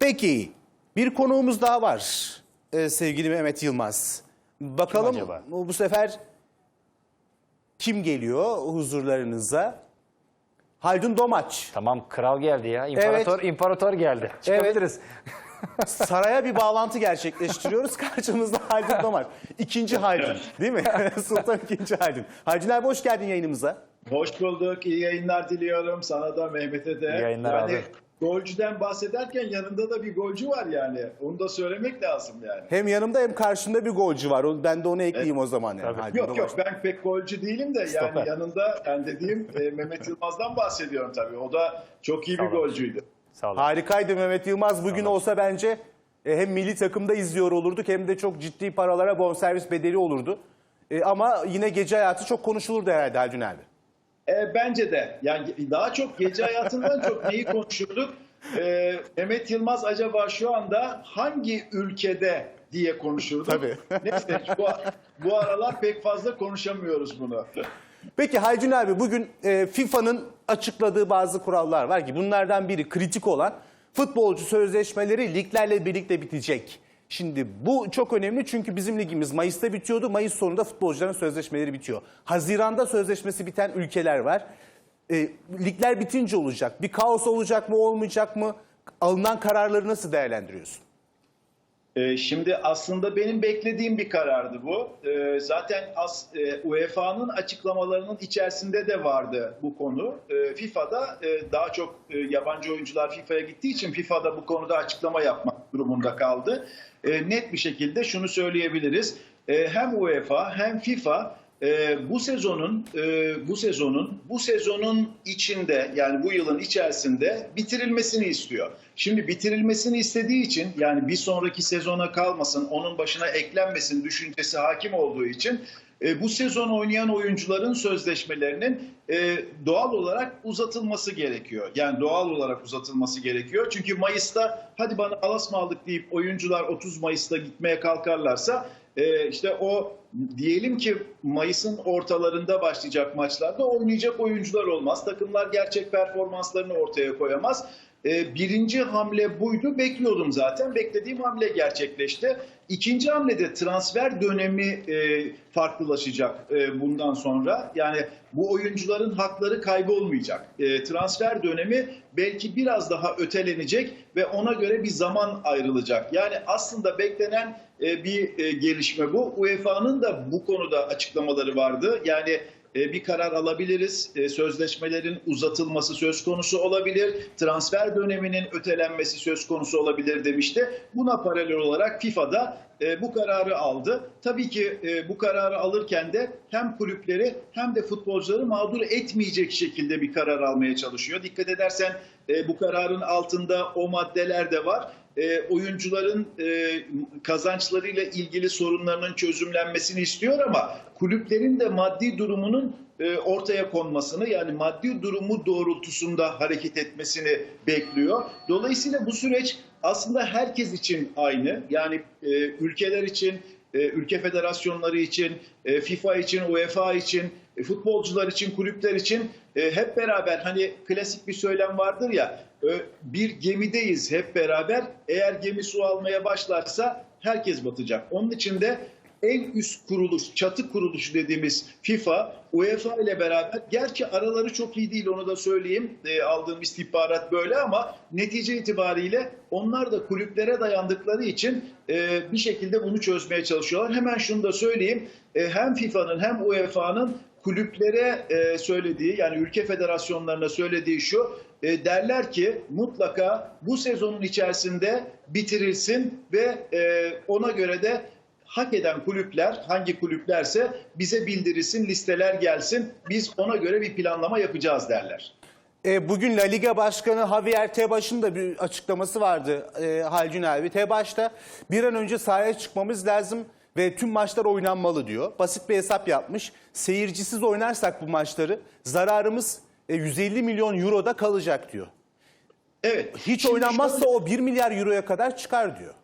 Peki bir konuğumuz daha var e, sevgili Mehmet Yılmaz. Bakalım acaba? bu, sefer kim geliyor huzurlarınıza? Haldun Domaç. Tamam kral geldi ya. İmparator imparator geldi. Çıkabiliriz. Saraya bir bağlantı gerçekleştiriyoruz. Karşımızda Haldun Domaç. İkinci Haldun değil mi? Sultan ikinci Haldun. Haldun abi hoş geldin yayınımıza. Hoş bulduk. İyi yayınlar diliyorum. Sana da Mehmet'e de. İyi yayınlar yani, abi. Golcüden bahsederken yanında da bir golcü var yani. Onu da söylemek lazım yani. Hem yanımda hem karşımda bir golcü var. Ben de onu ekleyeyim o zaman. Yani. Tabii. Yok yok ben pek golcü değilim de Stoper. yani yanında ben dediğim e, Mehmet Yılmaz'dan bahsediyorum tabii. O da çok iyi Sağ bir olun. golcüydü. Sağ olun. Harikaydı Mehmet Yılmaz. Bugün olsa bence e, hem milli takımda izliyor olurduk hem de çok ciddi paralara bonservis bedeli olurdu. E, ama yine gece hayatı çok konuşulurdu herhalde Haldun abi. E, bence de. Yani daha çok gece hayatından çok neyi konuşurduk? E, Mehmet Yılmaz acaba şu anda hangi ülkede diye konuşurduk. Tabii. Neyse bu, bu aralar pek fazla konuşamıyoruz bunu. Peki Haldun abi bugün e, FIFA'nın açıkladığı bazı kurallar var ki bunlardan biri kritik olan futbolcu sözleşmeleri liglerle birlikte bitecek. Şimdi bu çok önemli çünkü bizim ligimiz Mayıs'ta bitiyordu. Mayıs sonunda futbolcuların sözleşmeleri bitiyor. Haziran'da sözleşmesi biten ülkeler var. E, ligler bitince olacak. Bir kaos olacak mı olmayacak mı? Alınan kararları nasıl değerlendiriyorsun? Ee, Şimdi aslında benim beklediğim bir karardı bu. Ee, Zaten as, e, UEFA'nın açıklamalarının içerisinde de vardı bu konu. Ee, FIFA'da e, daha çok e, yabancı oyuncular FIFA'ya gittiği için FIFA'da bu konuda açıklama yapmak durumunda kaldı. E, Net bir şekilde şunu söyleyebiliriz. E, Hem UEFA hem FIFA e, bu sezonun e, bu sezonun bu sezonun içinde yani bu yılın içerisinde bitirilmesini istiyor. Şimdi bitirilmesini istediği için yani bir sonraki sezona kalmasın, onun başına eklenmesin düşüncesi hakim olduğu için e, bu sezon oynayan oyuncuların sözleşmelerinin e, doğal olarak uzatılması gerekiyor. Yani doğal olarak uzatılması gerekiyor. Çünkü Mayıs'ta hadi bana alas mı aldık deyip oyuncular 30 Mayıs'ta gitmeye kalkarlarsa e, işte o diyelim ki Mayıs'ın ortalarında başlayacak maçlarda oynayacak oyuncular olmaz. Takımlar gerçek performanslarını ortaya koyamaz. E, birinci hamle buydu. Bekliyordum zaten. Beklediğim hamle gerçekleşti. İkinci hamlede transfer dönemi e, farklılaşacak e, bundan sonra. Yani bu oyuncuların hakları kaybolmayacak. E, transfer dönemi belki biraz daha ötelenecek ve ona göre bir zaman ayrılacak. Yani aslında beklenen e, bir gelişme bu. UEFA'nın da bu konuda açıklamaları vardı. Yani bir karar alabiliriz. E, Sözleşmelerin uzatılması söz konusu olabilir. Transfer döneminin ötelenmesi söz konusu olabilir demişti. Buna paralel olarak FIFA'da e, bu kararı aldı. Tabii ki e, bu kararı alırken de hem kulüpleri hem de futbolcuları mağdur etmeyecek şekilde bir karar almaya çalışıyor. Dikkat edersen e, bu kararın altında o maddeler de var e, oyuncuların e, kazançlarıyla ilgili sorunlarının çözümlenmesini istiyor ama kulüplerin de maddi durumunun e, ortaya konmasını yani maddi durumu doğrultusunda hareket etmesini bekliyor. Dolayısıyla bu süreç aslında herkes için aynı. Yani e, ülkeler için, ülke federasyonları için, FIFA için, UEFA için, futbolcular için, kulüpler için e, hep beraber hani klasik bir söylem vardır ya e, bir gemideyiz hep beraber. Eğer gemi su almaya başlarsa herkes batacak. Onun için de en üst kuruluş, çatı kuruluşu dediğimiz FIFA, UEFA ile beraber, gerçi araları çok iyi değil onu da söyleyeyim, e, aldığım istihbarat böyle ama netice itibariyle onlar da kulüplere dayandıkları için e, bir şekilde bunu çözmeye çalışıyorlar. Hemen şunu da söyleyeyim, e, hem FIFA'nın hem UEFA'nın kulüplere e, söylediği yani ülke federasyonlarına söylediği şu e, derler ki mutlaka bu sezonun içerisinde bitirilsin ve e, ona göre de hak eden kulüpler hangi kulüplerse bize bildirilsin listeler gelsin biz ona göre bir planlama yapacağız derler. E, bugün La Liga Başkanı Javier Tebaş'ın da bir açıklaması vardı e, Halcun abi. Tebaş da bir an önce sahaya çıkmamız lazım ve tüm maçlar oynanmalı diyor. Basit bir hesap yapmış. Seyircisiz oynarsak bu maçları zararımız e, 150 milyon euroda kalacak diyor. Evet. Hiç Şimdi oynanmazsa şöyle- o 1 milyar euroya kadar çıkar diyor.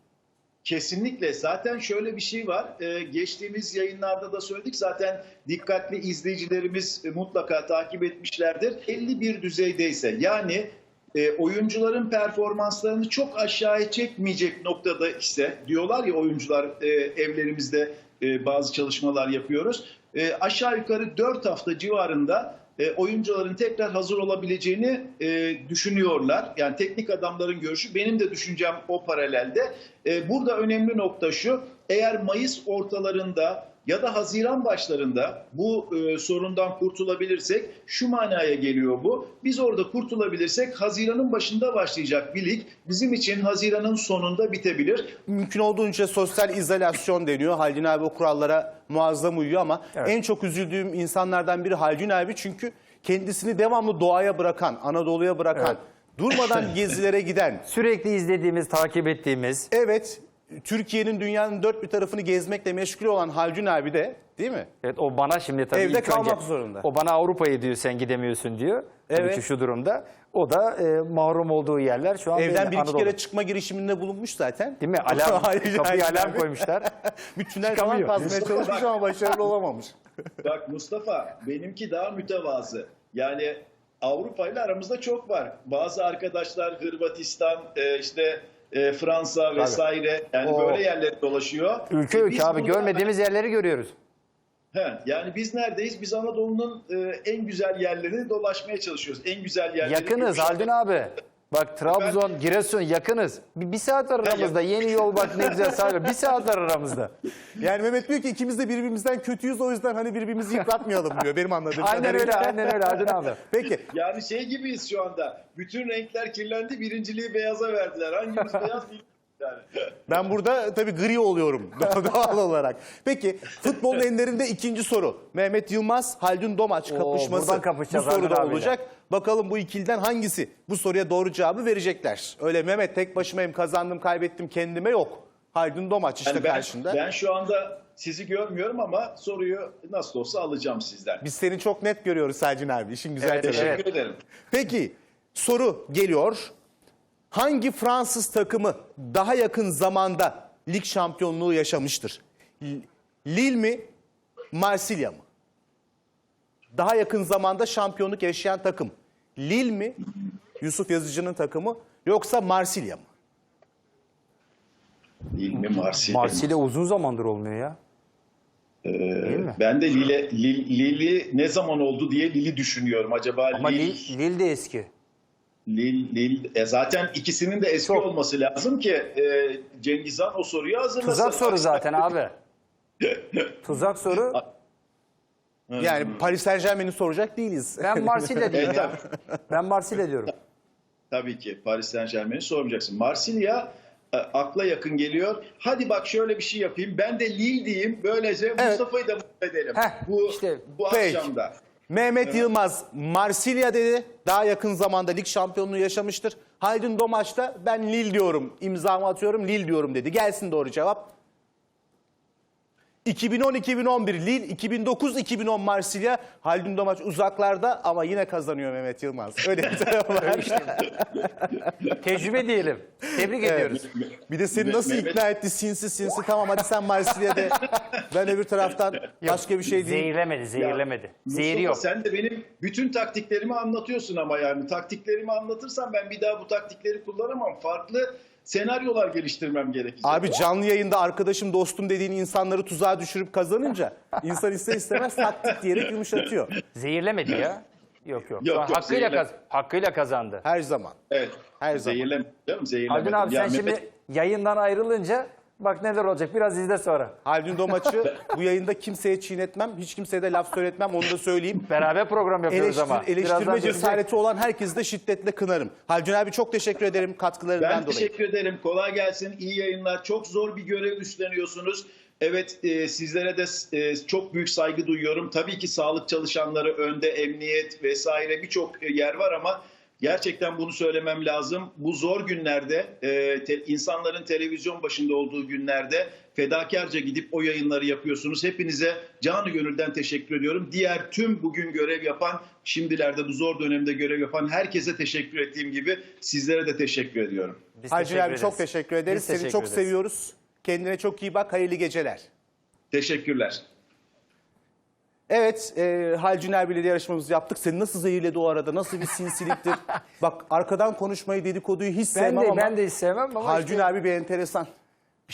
Kesinlikle. Zaten şöyle bir şey var. Ee, geçtiğimiz yayınlarda da söyledik. Zaten dikkatli izleyicilerimiz e, mutlaka takip etmişlerdir. 51 düzeydeyse yani e, oyuncuların performanslarını çok aşağıya çekmeyecek noktada ise diyorlar ya oyuncular e, evlerimizde e, bazı çalışmalar yapıyoruz. E, aşağı yukarı 4 hafta civarında e, oyuncuların tekrar hazır olabileceğini e, düşünüyorlar. Yani teknik adamların görüşü benim de düşüncem o paralelde. E, burada önemli nokta şu eğer Mayıs ortalarında ya da Haziran başlarında bu e, sorundan kurtulabilirsek şu manaya geliyor bu. Biz orada kurtulabilirsek Haziran'ın başında başlayacak bir lig bizim için Haziran'ın sonunda bitebilir. Mümkün olduğunca sosyal izolasyon deniyor. Haldun abi o kurallara muazzam uyuyor ama Evet. en çok üzüldüğüm insanlardan biri Haldun abi çünkü kendisini devamlı doğaya bırakan, Anadolu'ya bırakan, Evet. Durmadan gezilere giden, Sürekli izlediğimiz, takip ettiğimiz. evet Türkiye'nin dünyanın dört bir tarafını gezmekle meşgul olan Haldun abi de değil mi? Evet o bana şimdi tabii Evde ilk kalmak önce- zorunda. O bana Avrupa'yı diyor sen gidemiyorsun diyor. Tabii Evet. ki şu durumda. O da e, mahrum olduğu yerler şu an Evden bir iki Anadolu. kere çıkma girişiminde bulunmuş zaten. Değil mi? Alarm, abi. alarm koymuşlar. bir tünel falan kazmaya çalışmış ama başarılı olamamış. Bak Mustafa benimki daha mütevazı. Yani Avrupa ile aramızda çok var. Bazı arkadaşlar Hırvatistan, e, işte e, Fransa vesaire yani Oo. böyle yerlere dolaşıyor. Ülke E, ülke abi görmediğimiz yerleri görüyoruz. He, yani biz neredeyiz? Biz Anadolu'nun e, en güzel yerlerini dolaşmaya çalışıyoruz. En güzel yerleri. Yakınız Haldun abi. Bak Trabzon, Giresun yakınız. Bir, bir saat var aramızda. Yeni yol bak ne güzel sahil. Bir saat var aramızda. Yani Mehmet diyor ki ikimiz de birbirimizden kötüyüz o yüzden hani birbirimizi yıpratmayalım diyor benim anladığım Aynen kadarıyla. öyle, aynen öyle Haldun abi. Peki Yani şey gibiyiz şu anda. Bütün renkler kirlendi. Birinciliği beyaza verdiler. Hangimiz beyaz bilmiyorum. Yani. ben burada tabii gri oluyorum doğal olarak. Peki futbolun enlerinde ikinci soru. Mehmet Yılmaz, Haldun Domaç Oo, kapışması buradan bu kapışacağız soruda Haldun abiyle. olacak. Bakalım bu ikiliden hangisi bu soruya doğru cevabı verecekler. Öyle Mehmet tek başımayım kazandım kaybettim kendime yok. Haldun Domaç işte Yani ben, karşında. ben şu anda sizi görmüyorum ama soruyu nasıl olsa alacağım sizden. Biz seni çok net görüyoruz Selcin abi. İşin güzel Evet, tarafı. Teşekkür ederim. Peki soru geliyor. Hangi Fransız takımı daha yakın zamanda lig şampiyonluğu yaşamıştır? Lille mi, Marsilya mı? Daha yakın zamanda şampiyonluk yaşayan takım. Lille mi, Yusuf Yazıcı'nın takımı yoksa Marsilya mı? Değil mi Marsilya? Marsilya uzun zamandır olmuyor ya. Mi? Ben de Lille, Lille, Lille'i ne zaman oldu diye Lille'i düşünüyorum. Acaba Ama Lille, Lille, Lille de eski. Lille, Lille- e zaten ikisinin de eski Çok. olması lazım ki e, Cengiz Han o soruyu hazırlasın. Tuzak soru zaten abi. Tuzak soru. Yani Paris Saint Germain'i soracak değiliz. Ben Marsilya Evet, ya. Ben Marsilya diyorum. Tabii ki Paris Saint Germain'i sormayacaksın. Marsilya e, akla yakın geliyor. Hadi bak şöyle bir şey yapayım. Ben de Lille diyeyim. Böylece Mustafa'yı da mutlu edelim. Heh, bu işte bu Peki. akşamda. Mehmet Yılmaz Marsilya dedi. Daha yakın zamanda lig şampiyonluğu yaşamıştır. Haldun Domaç da ben Lille diyorum. imzamı atıyorum Lille diyorum dedi. Gelsin doğru cevap. 2010-2011 Lille, 2009-2010 Marsilya. Haldun Domaç uzaklarda ama yine kazanıyor Mehmet Yılmaz. Öyle bir tarafı var. Tecrübe diyelim. Tebrik ediyoruz. Bir de seni nasıl Mehmet- ikna etti sinsi sinsi. Tamam hadi sen Marsilya'da. Ben öbür taraftan başka bir şey değil. Zehirlemedi, zehirlemedi. Zehiri Mustafa, yok. Sen de benim bütün taktiklerimi anlatıyorsun ama yani taktiklerimi anlatırsan ben bir daha bu taktikleri kullanamam. Farklı senaryolar geliştirmem gerekecek. Abi canlı yayında arkadaşım dostum dediğin insanları tuzağa düşürüp kazanınca insan ister istemez taktik diyerek yumuşatıyor. Zehirlemedi ya. Yok yok. Yok, yok, hakkıyla, zehirle- kaz- hakkıyla kazandı. Her zaman. Evet. Her zaman. Zehirleme, canım, zehirlemedim. Haldun abi Ya sen Mehmet- şimdi yayından ayrılınca bak neler olacak. Biraz izle sonra. Haldun Domaç'ı bu yayında kimseye çiğnetmem. Hiç kimseye de laf söyletmem. Onu da söyleyeyim. Beraber program yapıyoruz Eleştir, ama. eleştirme Birazdan cesareti olan herkesi de şiddetle kınarım. Haldun abi çok teşekkür ederim katkılarından Ben dolayı. teşekkür ederim. Kolay gelsin. İyi yayınlar. Çok zor bir görev üstleniyorsunuz. Evet e, sizlere de e, çok büyük saygı duyuyorum. Tabii ki sağlık çalışanları önde, emniyet vesaire birçok yer var ama gerçekten bunu söylemem lazım. Bu zor günlerde e, te- insanların televizyon başında olduğu günlerde fedakarca gidip o yayınları yapıyorsunuz. Hepinize canı gönülden teşekkür ediyorum. Diğer tüm bugün görev yapan, şimdilerde bu zor dönemde görev yapan herkese teşekkür ettiğim gibi sizlere de teşekkür ediyorum. Biz Haldun teşekkür abi ederiz. çok teşekkür ederiz. Biz Seni teşekkür çok ederiz. seviyoruz. Kendine çok iyi bak. Hayırlı geceler. Teşekkürler. Evet, e, Halcin abiyle de yarışmamızı yaptık. Seni nasıl zehirledi o arada? Nasıl bir sinsiliktir? Bak arkadan konuşmayı, dedikoduyu hiç Ben sevmem de, ama ben de hiç sevmem ama Halcin işte- abi bir enteresan.